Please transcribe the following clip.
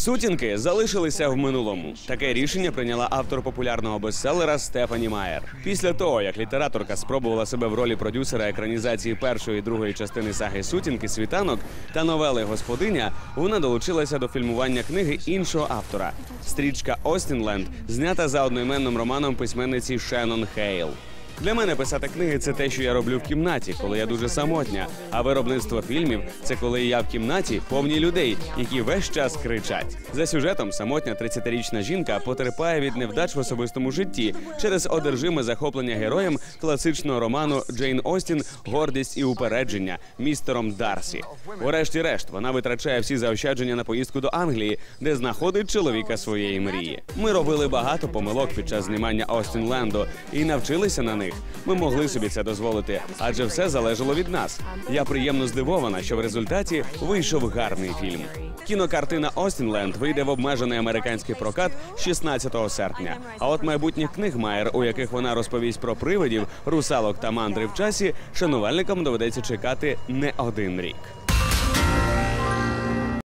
Сутінки залишилися в минулому. Таке рішення прийняла автор популярного бестселера Стефані Майер. Після того, як літераторка спробувала себе в ролі продюсера екранізації першої і другої частини саги Сутінки Світанок та новели Господиня, вона долучилася до фільмування книги іншого автора. Стрічка Остінленд знята за одноіменним романом письменниці Шеннон Хейл. Для мене писати книги це те, що я роблю в кімнаті, коли я дуже самотня. А виробництво фільмів це коли я в кімнаті повні людей, які весь час кричать. За сюжетом самотня 30-річна жінка потерпає від невдач в особистому житті через одержиме захоплення героєм класичного роману Джейн Остін Гордість і упередження містером Дарсі. Урешті-решт вона витрачає всі заощадження на поїздку до Англії, де знаходить чоловіка своєї мрії. Ми робили багато помилок під час знімання Остін Ленду і навчилися на них. Ми могли собі це дозволити, адже все залежало від нас. Я приємно здивована, що в результаті вийшов гарний фільм. Кінокартина Остінленд вийде в обмежений американський прокат 16 серпня. А от майбутніх книг Майер, у яких вона розповість про привидів, русалок та мандри в часі, шанувальникам доведеться чекати не один рік.